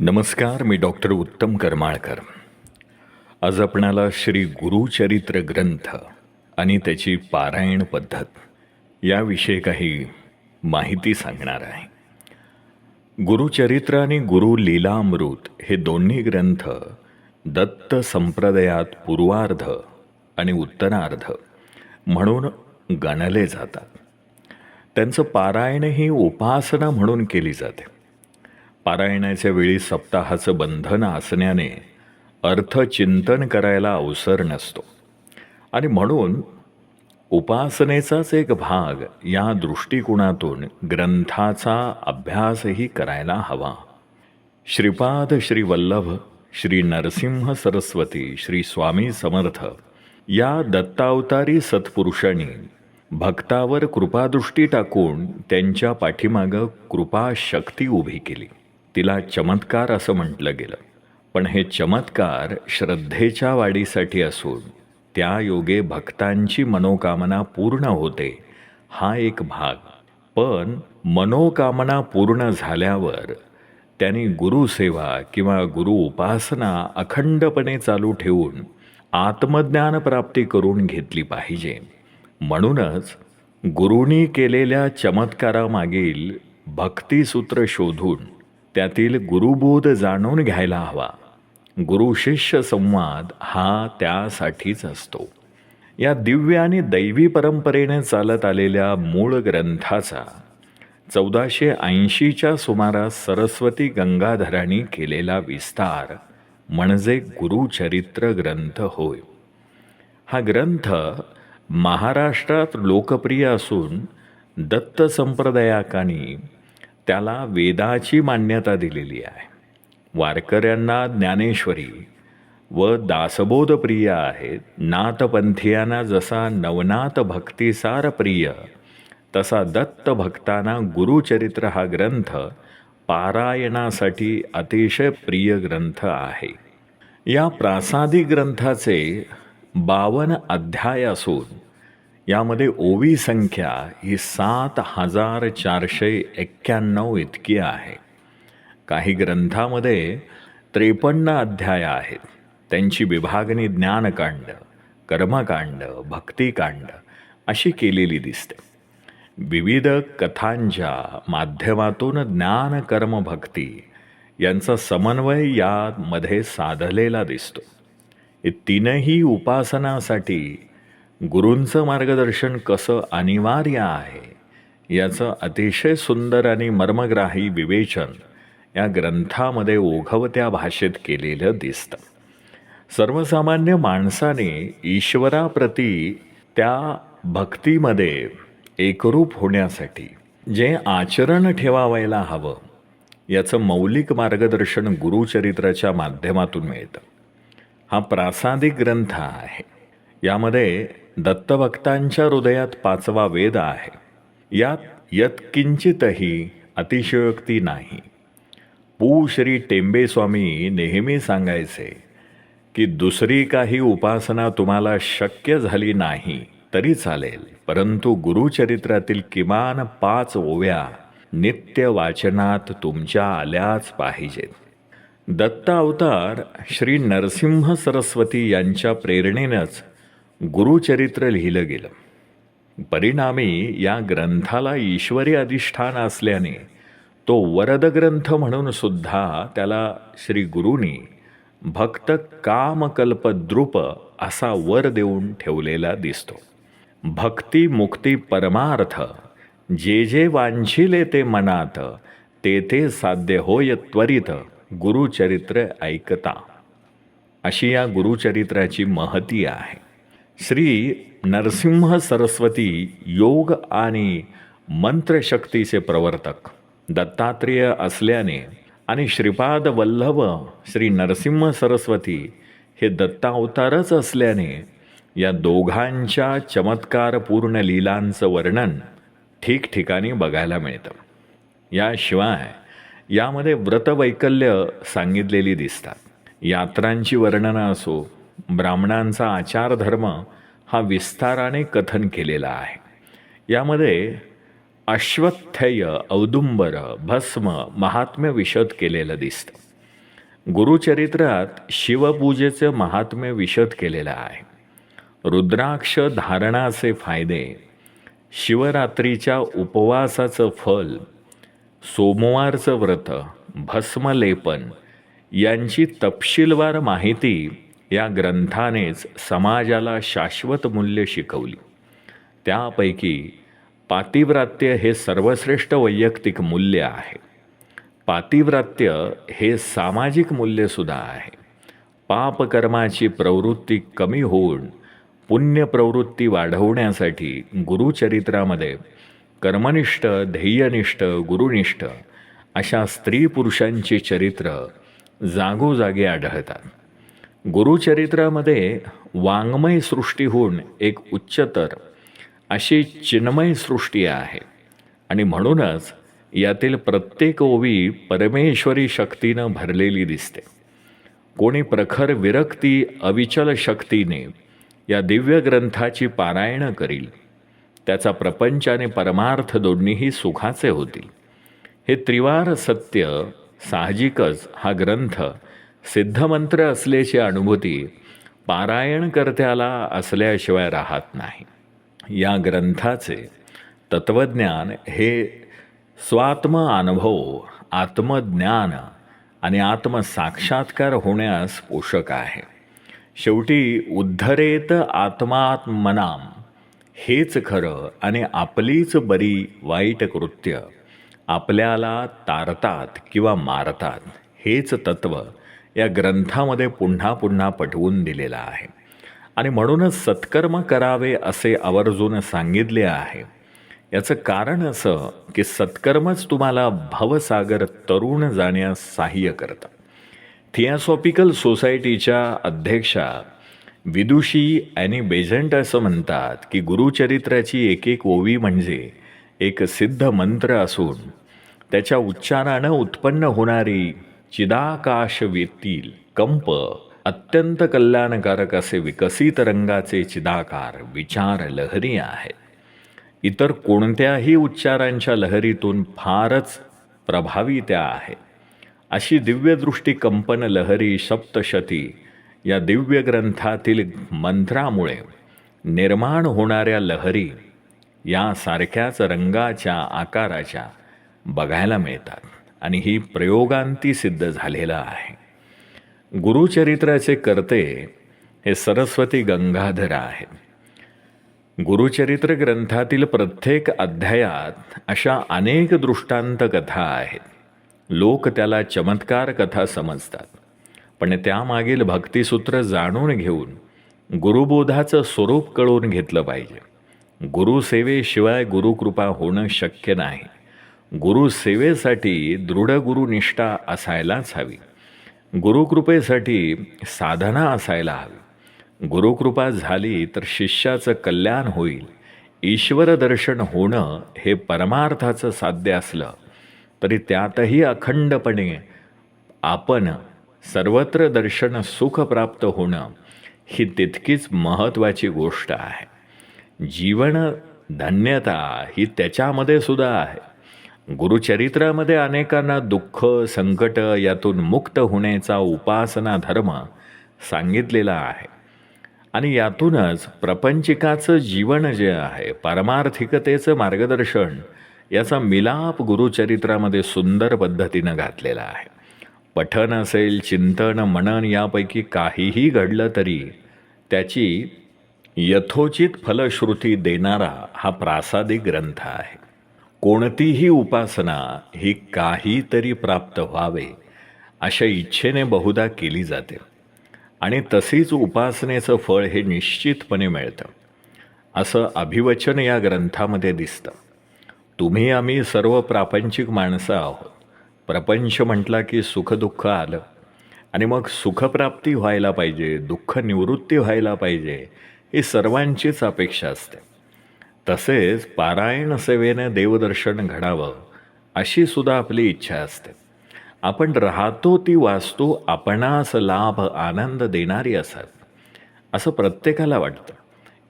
नमस्कार मी डॉक्टर उत्तम करमाळकर. आज आपणाला श्री गुरुचरित्र ग्रंथ आणि त्याची पारायण पद्धत याविषयी काही माहिती सांगणार आहे. गुरुचरित्र आणि गुरु लीलामृत हे दोन्ही ग्रंथ दत्त संप्रदायात पूर्वार्ध आणि उत्तरार्ध म्हणून गणले जातात. त्यांचं पारायण ही उपासना म्हणून केली जाते. पारायणाच्या वेळी सप्ताहाचं बंधन असण्याने अर्थचिंतन करायला अवसर नसतो. आणि म्हणून उपासनेचाच एक भाग या दृष्टिकोनातून ग्रंथाचा अभ्यासही करायला हवा. श्रीपाद श्री वल्लभ श्री नरसिंह सरस्वती श्री स्वामी समर्थ या दत्तावतारी सत्पुरुषांनी भक्तावर कृपादृष्टी टाकून त्यांच्या पाठीमागं कृपाशक्ती उभी केली. तिला चमत्कार असं म्हटलं गेलं. पण हे चमत्कार श्रद्धेच्या वाढीसाठी असून त्या योगे भक्तांची मनोकामना पूर्ण होते हा एक भाग. पण मनोकामना पूर्ण झाल्यावर त्यांनी गुरुसेवा किंवा गुरु उपासना अखंडपणे चालू ठेवून आत्मज्ञान प्राप्ती करून घेतली पाहिजे. म्हणूनच गुरुनी केलेल्या चमत्कारामागील भक्तिसूत्र शोधून त्यातील गुरुबोध जाणून घ्यायला हवा. गुरु शिष्य संवाद हा त्यासाठीच असतो. या दिव्य आणि दैवी परंपरेने चालत आलेल्या मूळ ग्रंथाचा चौदाशे ऐंशीच्या सुमारास सरस्वती गंगाधरांनी केलेला विस्तार म्हणजे गुरुचरित्र ग्रंथ होय. हा ग्रंथ महाराष्ट्रात लोकप्रिय असून दत्त संप्रदायाकानी त्याला वेदाची मान्यता दिलेली आहे. वारकऱ्यांना ज्ञानेश्वरी व दासबोध प्रिय आहेत नाथपंथीयांना जसा नवनाथ भक्तिसार प्रिय तसा दत्त भक्तांना गुरुचरित्र हा ग्रंथ पारायणासाठी अतिशय प्रिय ग्रंथ आहे. या प्रासादिक ग्रंथाचे बावन अध्याय असून यामध्ये ओवी संख्या ही सात हजार चारशे एक्क्याण्णव इतकी आहे. काही ग्रंथामध्ये त्रेपन्न अध्याय आहेत. त्यांची विभागणी ज्ञानकांड कर्मकांड भक्तिकांड अशी केलेली दिसते. विविध कथांच्या माध्यमातून ज्ञान कर्म भक्ती यांचा समन्वय यामध्ये साधलेला दिसतो. हे तीनही उपासनासाठी गुरूंचं मार्गदर्शन कसं अनिवार्य आहे याचं अतिशय सुंदर आणि मर्मग्राही विवेचन या ग्रंथामध्ये ओघवत्या भाषेत केलेलं दिसतं. सर्वसामान्य माणसाने ईश्वराप्रती त्या भक्तीमध्ये एकरूप होण्यासाठी जे आचरण ठेवावायला हवं याचं मौलिक मार्गदर्शन गुरुचरित्राच्या माध्यमातून मिळतं. हा प्रासादिक ग्रंथ आहे. यामध्ये दत्तभक्तांच्या हृदयात पाचवा वेद आहे. यात यत्किंचितही अतिशयोक्ती नाही. पू. श्री टेंबे स्वामी नेहमी सांगायचे की दुसरी काही उपासना तुम्हाला शक्य झाली नाही तरी चालेल. परंतु गुरुचरित्रातील किमान पाच ओव्या नित्य वाचनात तुमच्या आल्याच पाहिजेत. दत्त अवतार श्री नरसिंह सरस्वती यांच्या प्रेरणेनंच गुरुचरित्र लिहिलं गेलं. परिणामी या ग्रंथाला ईश्वरी अधिष्ठान असल्याने तो वरद ग्रंथ म्हणून सुद्धा त्याला श्री गुरुनी भक्त कामकल्पद्रुप असा वर देऊन ठेवलेला दिसतो. भक्ती मुक्ती परमार्थ जे जे वांछिले ते मनात ते ते साध्य होय त्वरित गुरुचरित्र ऐकता. अशी या गुरुचरित्राची महती आहे. श्री नरसिंह सरस्वती योग आणि मंत्रशक्तीचे प्रवर्तक दत्तात्रेय असल्याने आणि श्रीपाद वल्लभ श्री नरसिंह सरस्वती हे दत्तावतारच असल्याने या दोघांच्या चमत्कारपूर्ण लीलांचं वर्णन ठिकठिकाणी बघायला मिळतं. याशिवाय यामध्ये व्रतवैकल्य सांगितलेली दिसतात. यात्रांची वर्णनं असो ब्राह्मणांचा आचारधर्म हा विस्ताराने कथन केलेला आहे. यामध्ये अश्वत्थय औदुंबर भस्म महात्म्य विशद केलेलं दिसतं. गुरुचरित्रात शिवपूजेचं महात्म्य विशद केलेलं आहे. रुद्राक्ष धारणाचे फायदे शिवरात्रीच्या उपवासाचं फल सोमवारचं व्रत भस्मलेपन यांची तपशीलवार माहिती या ग्रंथानेच समाजाला शाश्वत मूल्य शिकवली. त्यापैकी पातिव्रात्य हे सर्वश्रेष्ठ वैयक्तिक मूल्य आहे. पातिव्रात्य हे सामाजिक मूल्यसुद्धा आहे. पापकर्माची प्रवृत्ती कमी होऊन पुण्यप्रवृत्ती वाढवण्यासाठी गुरुचरित्रामध्ये कर्मनिष्ठ ध्येयनिष्ठ गुरुनिष्ठ अशा स्त्री पुरुषांची चरित्र जागोजागी आढळतात. गुरुचरित्रामध्ये वाङ्मय सृष्टीहून एक उच्चतर अशी चिन्मय सृष्टी आहे. आणि म्हणूनच यातील प्रत्येक ओवी परमेश्वरी शक्तीनं भरलेली दिसते. कोणी प्रखर विरक्ती अविचल शक्तीने या दिव्य ग्रंथाची पारायणं करील. त्याचा प्रपंच आणि परमार्थ दोन्हीही सुखाचे होतील. हे त्रिवार सत्य साहजिकच हा ग्रंथ सिद्धमंत्र असल्याची अनुभूती पारायणकर्त्याला असल्याशिवाय राहत नाही. या ग्रंथाचे तत्त्वज्ञान हे स्वात्म अनुभव आत्मज्ञान आणि आत्मसाक्षात्कार होण्यास पोषक आहे. शेवटी उद्धरेत आत्मात्मनाम हेच खरं आणि आपलीच बरी वाईट कृत्य आपल्याला तारतात किंवा मारतात हेच तत्त्व या ग्रंथामध्ये पुन्हा पुन्हा पटवून दिलेला आहे. आणि म्हणूनच सत्कर्म करावे असे आवर्जून सांगितले आहे. याचं कारण असं की सत्कर्मच तुम्हाला भवसागर तरुण जाण्यास सहाय्य करतं. थियासॉपिकल सोसायटीच्या अध्यक्षा विदुषी आणि बेझंट असं म्हणतात की गुरुचरित्राची एक एक ओवी म्हणजे एक सिद्ध मंत्र असून त्याच्या उच्चारानं उत्पन्न होणारी चिदाकाश वेतील कंप अत्यंत कल्याणकारक असे विकसित रंगाचे चिदाकार विचार लहरी आहेत इतर कोणत्याही उच्चारांच्या लहरीतून फारच प्रभावी त्या आहेत अशी दिव्यदृष्टी कंपन लहरी सप्तशती या दिव्य ग्रंथातील मंत्रामुळे निर्माण होणाऱ्या लहरी यासारख्याच रंगाच्या आकाराच्या बघायला मिळतात. आणि ही प्रयोगांती सिद्ध झालेलं आहे. गुरुचरित्राचे कर्ते हे सरस्वती गंगाधर आहेत. गुरुचरित्र ग्रंथातील प्रत्येक अध्यायात अशा अनेक दृष्टांत कथा आहेत. लोक त्याला चमत्कार कथा समजतात. पण त्यामागील भक्तिसूत्र जाणून घेऊन गुरुबोधाचं स्वरूप कळून घेतलं पाहिजे. गुरुसेवेशिवाय गुरुकृपा होणं शक्य नाही. गुरुसेवेसाठी दृढ गुरुनिष्ठा असायलाच हवी. गुरुकृपेसाठी साधना असायला हवी. गुरुकृपा झाली तर शिष्याचं कल्याण होईल. ईश्वर दर्शन होणं हे परमार्थाचं साध्य असलं तरी त्यातही अखंडपणे आपण सर्वत्र दर्शन सुख प्राप्त होणं ही तितकीच महत्त्वाची गोष्ट आहे. जीवन धन्यता ही त्याच्यामध्ये सुद्धा आहे. गुरुचरित्रामध्ये अनेकांना दुःख संकट यातून मुक्त होण्याचा उपासना धर्म सांगितलेला आहे. आणि यातूनच प्रपंचिकाचं जीवन जे आहे पारमार्थिकतेचं मार्गदर्शन याचा मिलाप गुरुचरित्रामध्ये सुंदर पद्धतीनं घातलेला आहे. पठन असेल चिंतन मनन यापैकी काहीही घडलं तरी त्याची यथोचित फलश्रुती देणारा हा प्रासादिक ग्रंथ आहे. कोणतीही उपासना ही काहीतरी प्राप्त व्हावे अशा इच्छेने बहुधा केली जाते. आणि तशीच उपासनेचं फळ हे निश्चितपणे मिळतं. असं अभिवचन या ग्रंथामध्ये दिसतं. तुम्ही आम्ही सर्व प्रापंचिक माणसं आहोत. प्रपंच म्हटला की सुखदुःख आलं. आणि मग सुखप्राप्ती व्हायला पाहिजे दुःख निवृत्ती व्हायला पाहिजे ही सर्वांचीच अपेक्षा असते. तसेच पारायण सेवेनं देवदर्शन घडावं अशी सुद्धा आपली इच्छा असते. आपण राहतो ती वास्तू आपणास लाभ आनंद देणारी असत. असं प्रत्येकाला वाटतं.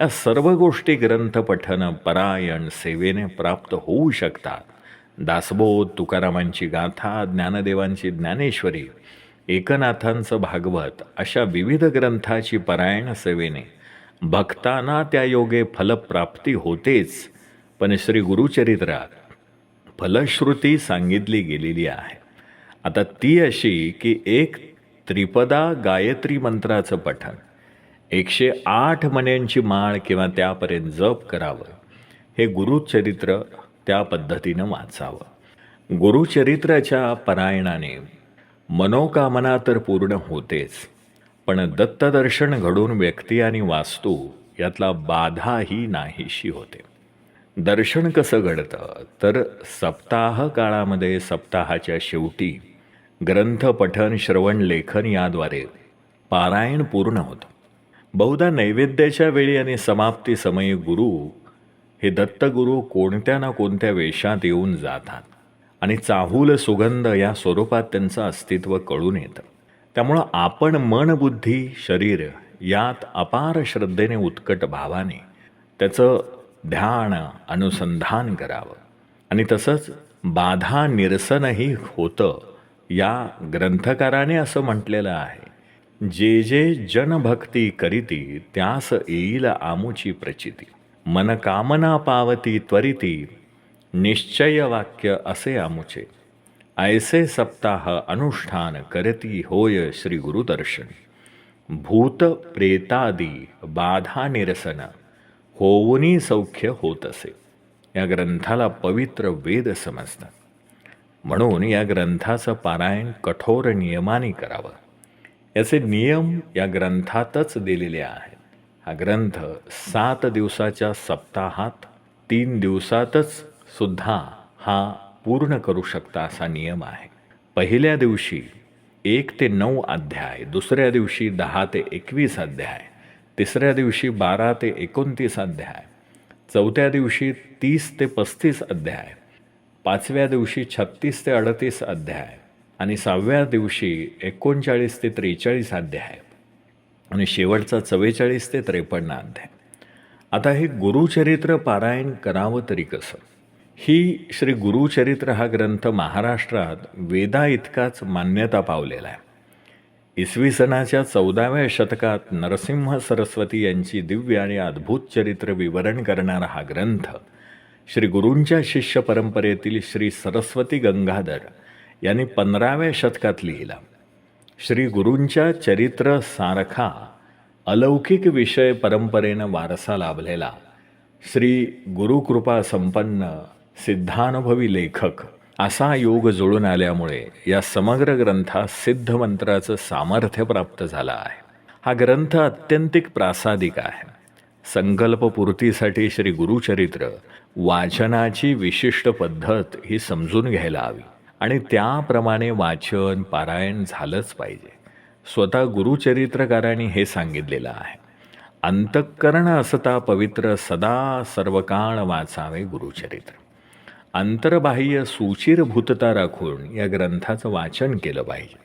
या सर्व गोष्टी ग्रंथपठन परायण सेवेने प्राप्त होऊ शकतात. दासबोध तुकारामांची गाथा ज्ञानदेवांची ज्ञानेश्वरी एकनाथांचं भागवत अशा विविध ग्रंथाची पारायण सेवेने भक्तांना त्या योगे फलप्राप्ती होतेच पण श्री गुरुचरित्रात फलश्रुती सांगितली गेलेली आहे. आता ती अशी की एक त्रिपदा गायत्री मंत्राचं पठण एकशे आठ मण्यांची माळ किंवा त्यापर्यंत जप करावं हे गुरुचरित्र त्या पद्धतीनं वाचावं. गुरुचरित्राच्या पारायणाने मनोकामना तर पूर्ण होतेच पण दत्तदर्शन घडून व्यक्ती आणि वास्तू यातला बाधाही नाहीशी होते. दर्शन कसं घडतं? तर सप्ताह काळामध्ये सप्ताहाच्या शेवटी ग्रंथ पठन श्रवण लेखन याद्वारे पारायण पूर्ण होतं. बहुधा नैवेद्याच्या वेळी आणि समाप्ती समयी गुरु हे दत्तगुरू कोणत्या ना कोणत्या वेशात येऊन जातात आणि चाहूल सुगंध या स्वरूपात त्यांचं अस्तित्व कळून येतं. त्यामुळं आपण मन बुद्धी शरीर यात अपार श्रद्धेने उत्कट भावाने त्याचं ध्यान अनुसंधान करावं. आणि तसंच बाधा निरसनही होतं या ग्रंथकाराने असं म्हटलेलं आहे. जे जे जनभक्ती करीती त्यास येईल आमुची प्रचिती. मनकामना पावती त्वरिती निश्चय वाक्य असे आमुचे. ऐसे सप्ताह अनुष्ठान करती होय श्री गुरुदर्शन भूत प्रेतादी बाधा निरसन होऊनी सौख्य होत असे या ग्रंथाला पवित्र वेद समजतात। म्हणून या ग्रंथाचं पारायण कठोर नियमाने करावं। याचे नियम या ग्रंथातच दिलेले आहेत। हा ग्रंथ सात दिवसाच्या सप्ताहात तीन दिवसातच सुद्धा हा पूर्ण करू शकता असा नियम आहे. पहिल्या दिवशी एक ते नऊ अध्याय दुसऱ्या दिवशी दहा ते एकवीस अध्याय तिसऱ्या दिवशी बारा ते एकोणतीस अध्याय चौथ्या दिवशी तीस ते पस्तीस अध्याय पाचव्या दिवशी छत्तीस ते अडतीस अध्याय आणि सहाव्या दिवशी एकोणचाळीस ते त्रेचाळीस अध्याय आणि शेवटचा चव्वेचाळीस ते त्रेपन्न अध्याय. आता हे गुरुचरित्र पारायण करावं तरी कसं? ही श्री गुरुचरित्र हा ग्रंथ महाराष्ट्रात वेदा इतकाच मान्यता पावलेला आहे. इसवी सणाच्या चौदाव्या शतकात नरसिंह सरस्वती यांची दिव्य आणि अद्भुत चरित्र विवरण करणारा हा ग्रंथ श्री गुरूंच्या शिष्य परंपरेतील श्री सरस्वती गंगाधर यांनी पंधराव्या शतकात लिहिला. श्री गुरूंच्या चरित्र सारखा अलौकिक विषय परंपरेनं वारसा लाभलेला. श्री गुरुकृपा संपन्न सिद्धानुभवी लेखक असा योग जुळून आल्यामुळे या समग्र ग्रंथात सिद्ध मंत्राचं सामर्थ्य प्राप्त झालं आहे. हा ग्रंथ अत्यंतिक प्रासादिक आहे. संकल्पपूर्तीसाठी श्री गुरुचरित्र वाचनाची विशिष्ट पद्धत ही समजून घ्यायला हवी आणि त्याप्रमाणे वाचन पारायण झालंच पाहिजे. स्वतः गुरुचरित्रकारांनी हे सांगितलेलं आहे. अंतःकरण असता पवित्र सदा सर्वकाळ वाचावे गुरुचरित्र. अंतर्बाह्य सुचिरभूतता राखून या ग्रंथाचं वाचन केलं पाहिजे.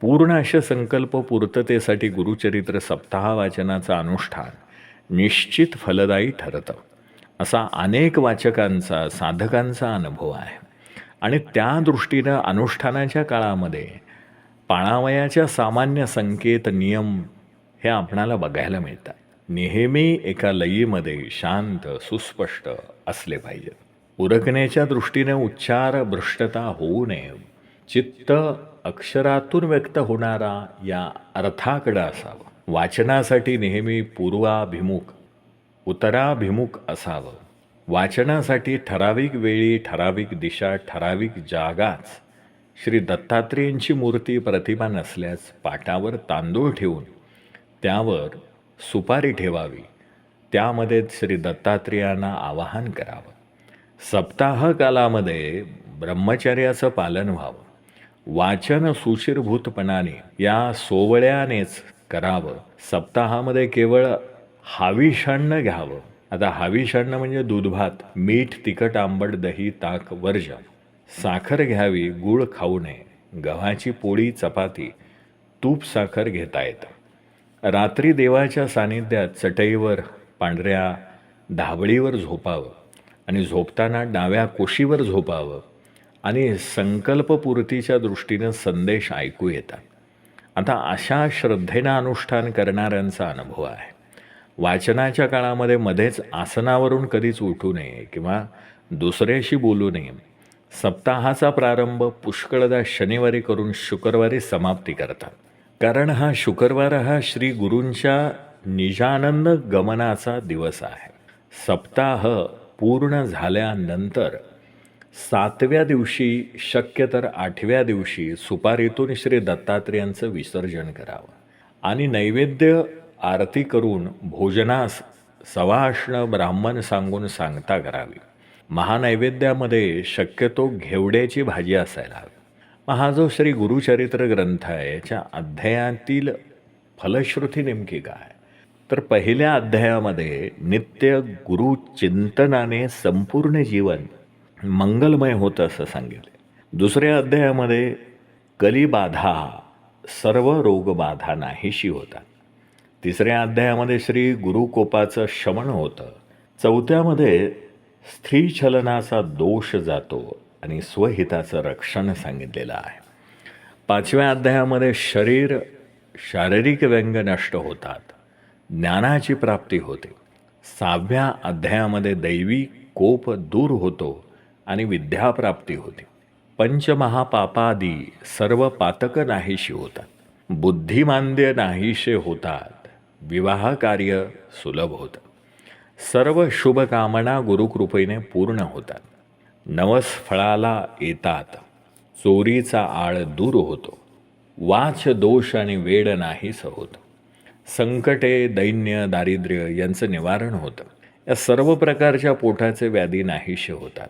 पूर्ण अशा संकल्प पूर्ततेसाठी गुरुचरित्र सप्ताह वाचनाचं अनुष्ठान निश्चित फलदायी ठरतं. असा अनेक वाचकांचा साधकांचा अनुभव आहे. आणि त्या दृष्टीनं अनुष्ठानाच्या काळामध्ये पाणावयाच्या सामान्य संकेत नियम हे आपणाला बघायला मिळतात. नेहमी एका लयीमध्ये शांत सुस्पष्ट असले पाहिजेत. उरकण्याच्या दृष्टीने उच्चार भ्रष्टता होऊ नये. चित्त अक्षरातून व्यक्त होणारा या अर्थाकडं असावं. वाचनासाठी नेहमी पूर्वाभिमुख उत्तराभिमुख असावं. वाचनासाठी ठराविक वेळी ठराविक दिशा ठराविक जागाच. श्री दत्तात्रेयांची मूर्ती प्रतिमा नसल्यास पाटावर तांदूळ ठेवून त्यावर सुपारी ठेवावी. त्यामध्ये श्री दत्तात्रेयांना आवाहन करावं. सप्ताह कालामध्ये ब्रह्मचर्याचं पालन व्हावं. वाचन सुशिरभूतपणाने या सोवळ्यानेच करावं. सप्ताहामध्ये केवळ हाविषान्न घ्यावं. आता हाविषान्न म्हणजे दूधभात मीठ तिखट आंबट दही ताक वर्ज साखर घ्यावी गूळ खाऊ नये. गव्हाची पोळी चपाती तूप साखर घेता येतं. रात्री देवाच्या सानिध्यात चटईवर पांढऱ्या धाबळीवर झोपावं. आणि झोपताना डाव्या कोशीवर झोपावं. आणि संकल्पपूर्तीच्या दृष्टीनं संदेश ऐकू येतात. आता अशा श्रद्धेनं अनुष्ठान करणाऱ्यांचा अनुभव आहे. वाचनाच्या काळामध्ये मध्येच आसनावरून कधीच उठू नये किंवा दुसऱ्याशी बोलू नये. सप्ताहाचा प्रारंभ पुष्कळदा शनिवारी करून शुक्रवारी समाप्ती करतात. कारण हा शुक्रवार हा श्री गुरूंच्या निजानंद गमनाचा दिवस आहे. सप्ताह पूर्ण झाल्यानंतर सातव्या दिवशी शक्य तर आठव्या दिवशी सुपारीतून श्री दत्तात्रेयांचं विसर्जन करावं. आणि नैवेद्य आरती करून भोजनास सवाष्ण ब्राह्मण सांगून सांगता करावी. महानैवेद्यामध्ये शक्यतो घेवड्याची भाजी असायला हवी. मग हा जो श्री गुरुचरित्र ग्रंथ आहे याच्या अध्यायातील फलश्रुती नेमकी काय? तर पहिल्या अध्यायामध्ये नित्य गुरु चिंतनाने संपूर्ण जीवन मंगलमय होतं असं सांगितले. दुसऱ्या अध्यायामध्ये कलिबाधा सर्व रोगबाधा नाहीशी होतात. तिसऱ्या अध्यायामध्ये श्री गुरुकोपाचं शमन होतं. चौथ्यामध्ये स्त्रीछलनाचा दोष जातो आणि स्वहिताचं रक्षण सांगितलेलं आहे. पाचव्या अध्यायामध्ये शरीर शारीरिक व्यंग नष्ट होतात. ज्ञानाची प्राप्ती होते. सहाव्या अध्यायामध्ये दैवी कोप दूर होतो आणि विद्याप्राप्ती होते. पंचमहापापादी सर्व पातक नाहीशी होतात. बुद्धिमांद्य नाहीशे होतात. विवाह कार्य सुलभ होतं. सर्व शुभकामना गुरुकृपेने पूर्ण होतात. नवस फळाला येतात. चोरीचा आळ दूर होतो. वाच दोष आणि वेड नाहीस होतं. संकटे दैन्य दारिद्र्य यांचं निवारण होतं. या सर्व प्रकारच्या पोटाचे व्याधी नाहीशे होतात.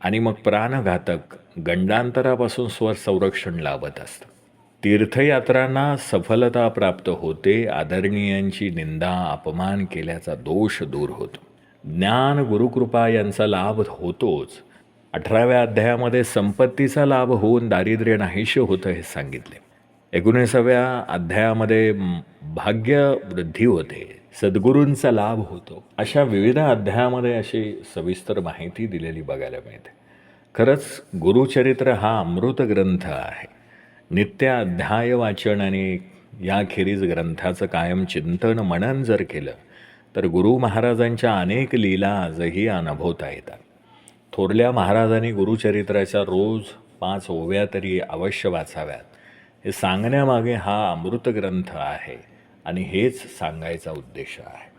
आणि मग प्राणघातक गंडांतरापासून स्वर संरक्षण लाभत असतं. तीर्थयात्रांना सफलता प्राप्त होते आदरणीयांची निंदा अपमान केल्याचा दोष दूर होतो. ज्ञान गुरुकृपा यांचा लाभ होतोच. अठराव्या अध्यायामध्ये संपत्तीचा लाभ होऊन दारिद्र्य नाहीशे होतं हे सांगितले. एकोणीसाव्या अध्यायामध्ये भाग्य वृद्धी होते सद्गुरूंचा लाभ होतो. अशा विविध अध्यायामध्ये अशी सविस्तर माहिती दिलेली बघायला मिळते. खरंच गुरुचरित्र हा अमृत ग्रंथ आहे. नित्य अध्याय वाचन आणि याखेरीज ग्रंथाचं कायम चिंतन मनन जर केलं तर गुरु महाराजांच्या अनेक लीला आजही अनुभवता येतात. थोरल्या महाराजांनी गुरुचरित्राच्या रोज पाच ओव्या तरी अवश्य वाचाव्यात. हे सांगण्यामागे हा अमृतग्रंथ आहे आणि हेच सांगायचा उद्देश आहे.